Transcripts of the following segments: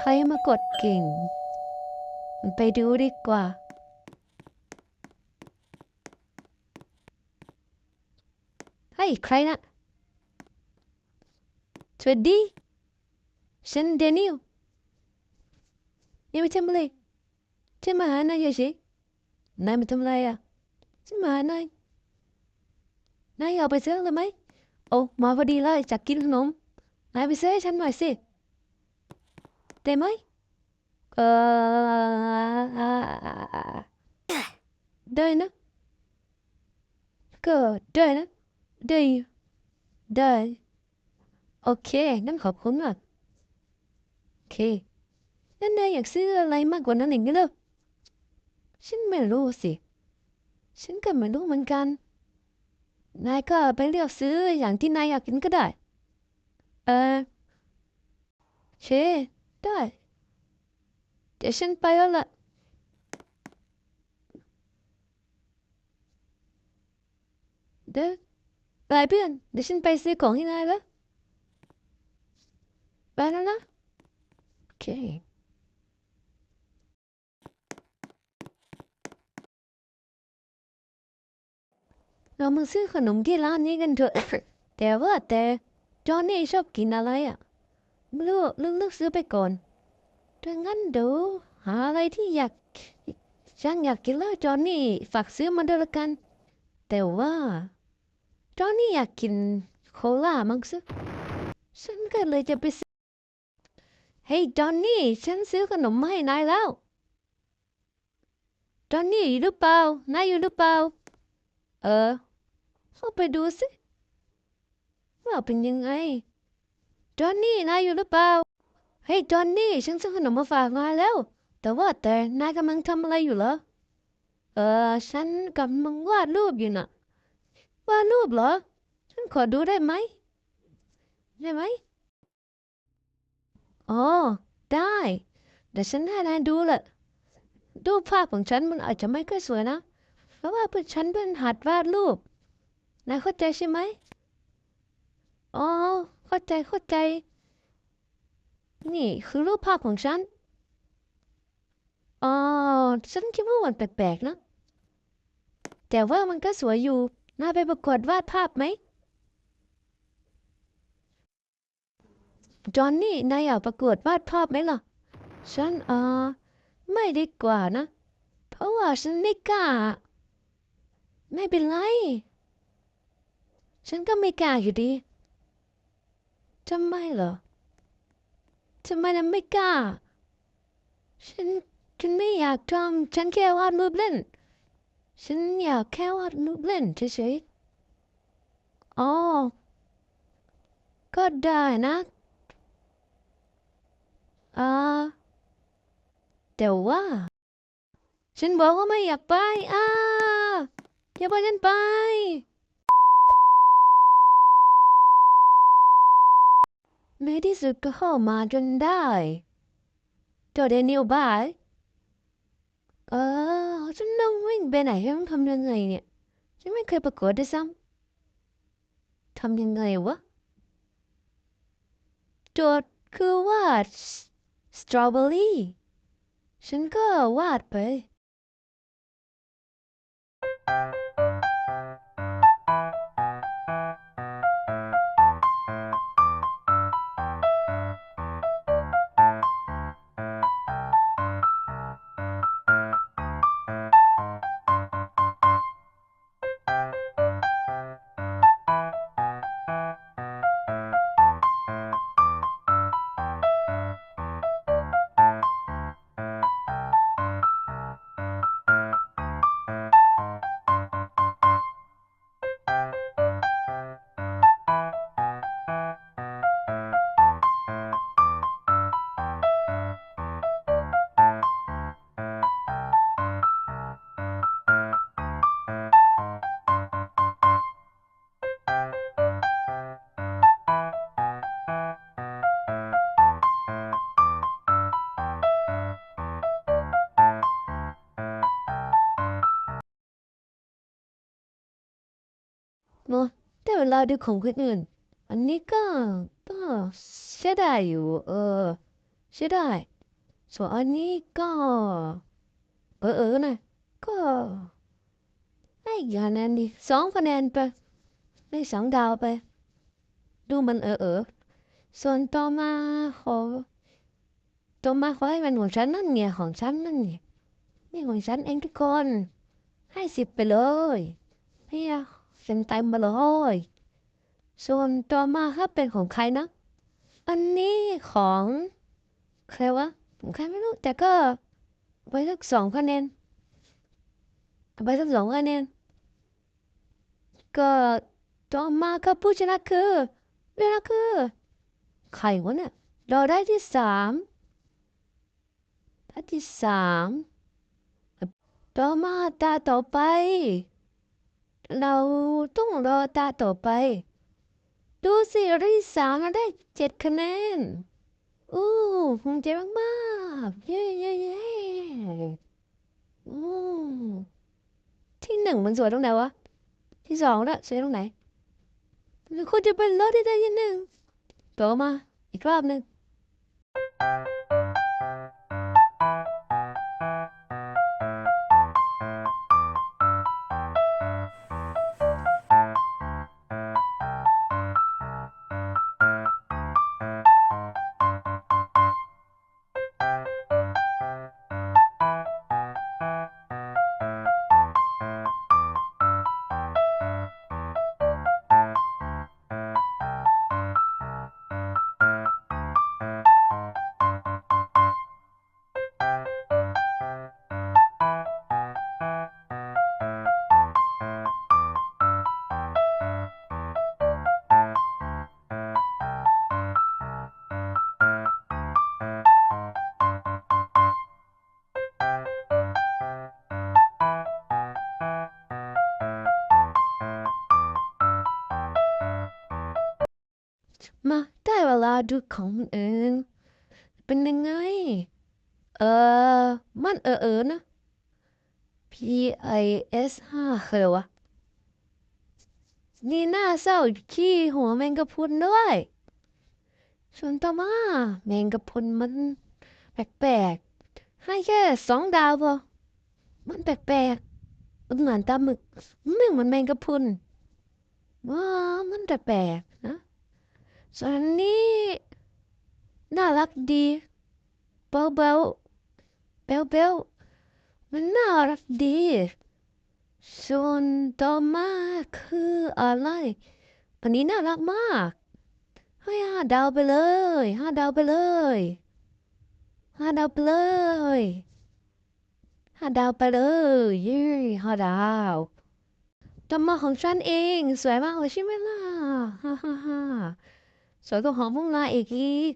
ใครมากดกิ่ง ไปดูดีกว่า เฮ้ย ใครนะสวัสดี ฉันเดนิลยังไม่ทำอะไรฉันมาหานายเฉยนายมาทำอะไรอะฉันมาหานายนายเอาไปซื้อเลยไหมโอ้มาพอดีเลยจากกินขนมนายไปซื้อให้ฉันหน่อยสิ ได้ไหมเออได้นะก็ได้นะได้ได้โอเค งั้นขอบคุณมาก โอเคแล้วนายอยากซื้ออะไรมากกว่านั้นอีกเหรอฉันไม่รู้สิ ฉันก็ไม่รู้เหมือนกัน นายก็ไปเลือกซื้ออย่างที่นายอยากกินก็ได้ เออเช ได้เดี๋ยวฉันไปแล้วล่ะเดี๋ยวไปเพื่อนเดี๋ยวฉันไปซื้อของให้นายล้วไปแล้วนะโอเคเรามาซื้อขนมที่ร้านนี้กันเถอะ แต่ว่าแต่จอนนี่ชอบกินอะไรอะ ไม่รู้เลือกซื้อไปก่อนถ้างั้นเดี๋ยวหาอะไรที่อยากฉันอยากกินแล้วจอห์นนี่ฝากซื้อมาด้วยละกัน แต่ว่าจอห์นนี่อยากกินโคลามั้งซึฉันก็เลยจะไปซื้อเฮ้ยจอห์นนี่ฉันซื้อขนมมาให้นายแล้วจอห์นนี่อยู่หรือเปล่านายอยู่หรือเปล่า เออเข้าไปดูสิว่าเป็นยังไง จอห์นนี่นายอยู่หรือเปล่า เฮ้ยจอห์นนี่ฉันซื้อขนมมาฝากนายแล้ว แต่ว่าแต่นายกำลังทำอะไรอยู่เหรอ เออฉันกำลังวาดรูปอยู่น่ะ วาดรูปเหรอ ฉันขอดูได้ไหม ได้ไหมอ๋อได้เดี๋ยวฉันให้นายดูแหละรูปภาพของฉันมันอาจจะไม่ค่อยสวยนะ เพราะว่าเพื่อนฉันเพิ่งหัดวาดรูป นายเข้าใจใช่ไหมอ๋อ เข้าใจเข้าใจ นี่คือรูปภาพของฉันอ๋อฉันคิดว่ามันแปลกๆนะ แต่ว่ามันก็สวยอยู่น่าไปประกวดวาดภาพไหมจอห์นนี่นายอยากประกวดวาดภาพไหมล่ะ ฉันเออไม่ดีกว่านะ เพราะว่าฉันไม่กล้า ไม่เป็นไร ฉันก็ไม่กล้าอยู่ดี ทำไมเหรอทำไมฉันไม่กล้า ฉัน ฉันไม่อยากทำฉันแค่วาดรูปเล่น ฉันอยากแค่วาดรูปเล่นเฉยๆ อ๋อ ก็ได้นะอ่าแต่ว่า ฉันบอกว่าไม่อยากไป อ่าอย่าพาฉันไป ในที่สุดก็เข้ามาจนได้เจอเดนิลบายเออฉันต้องวิ่งไปไหนฉันทำยังไงเนี่ย ฉันไม่เคยประกวดด้วยซ้ำทำยังไงวะโจทย์คือวาดสตรอเบอรี่ฉันก็วาดไป เวลาดูของคนอื่น อันนี้ก็ก็ใช้ได้อยู่ เออใช่ได้ ส่วนอันนี้ก็ เออเออนะก็ให้กี่คะแนนดีสองคะแนนไปได้สองดาวไป ดูมันเออเออส่วนต่อมาขอต่อมาขอให้มันของฉันนั่นเนี่ยของฉันนั่นเนี่ยนี่ของฉันเองทุกคนให้สิบไปเลยเฮีย เต็มเต็มไปเลยส่วนต่อมาครับเป็นของใครนะ อันนี้ของใครวะผมใครไม่รู้ แต่ก็ไปสักสองคะแนนไปสักสองคะแนนก็ต่อมาครับผู้ชนะคือเวลาคือใครวะเนี่ยเราได้ที่สามได้ที่สามต่อมาตาต่อไป เราต้องรอตาต่อไป ดูสิรีสามาได้เจ็ดคะแนน อู้ภูมิใจมากๆ เย้เย้เย้อู้ที่หนึ่งมันสวยตรงไหนวะ ที่สองละสวยตรงไหนหรือคุณจะเป็นรถได้ที่หนึ่งต่อมาอีกรอบหนึ่ง ลาดูของอื่น เป็นยังไง เออ มันเออเออนะ P I S ห้าคืออวะ นี่น้าเศร้าขี้หัวแมงกะพุนด้วย ส่วนต่อมาแมงกะพุนมัน แปลกๆ ให้แค่สองดาวพอ มันแปลกๆเหมือนตาหมึก ไม่เหมือนแมงกะพุนว้ามันแปลก ส่วนอันนี้ น่ารักดี เบาเบาเบลเบลมันน่ารักดีส่วนต่อมาคืออะไรอันนี้น่ารักมากให้ห้าดาวไปเลยห้าดาวไปเลยห้าดาวไปเลยห้าดาวไปเลยเย้ห้าดาวต่อมาของฉันเอง สวยมากเลยใช่ไหมล่ะฮ่าฮ่าฮ่า สวยกว่าของพวกนาอีกอีก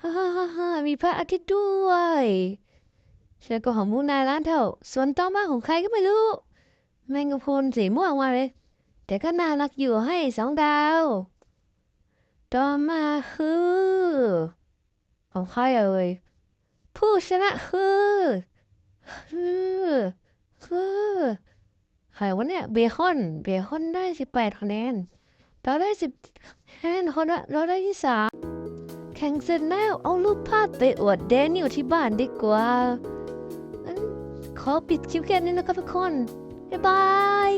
ฮ่าฮ่าฮ่าฮ่ามีพระอาทิตย์ด้วยสวยกว่าของพวกนายล้านเท่า ส่วนต่อมาของใครก็ไม่รู้ แมงกะพรุนสีม่วงมาเลย แต่ก็น่ารักอยู่ให้สองดาว ต่อมาคือ ของใครเอ่ยผู้ชนะคือคือคือใครวะเนี่ยเบคอน เบคอนได้สิบแปดคะแนน เราได้สิบแฮนั้นคนละเราได้ที่สามแข่งเสร็จแล้วเอารูปภาพไปอวดแดนียลที่บ้านดีกว่า ขอปิดคลิปแค่นี้นะครับทุกคน บ๊ายบาย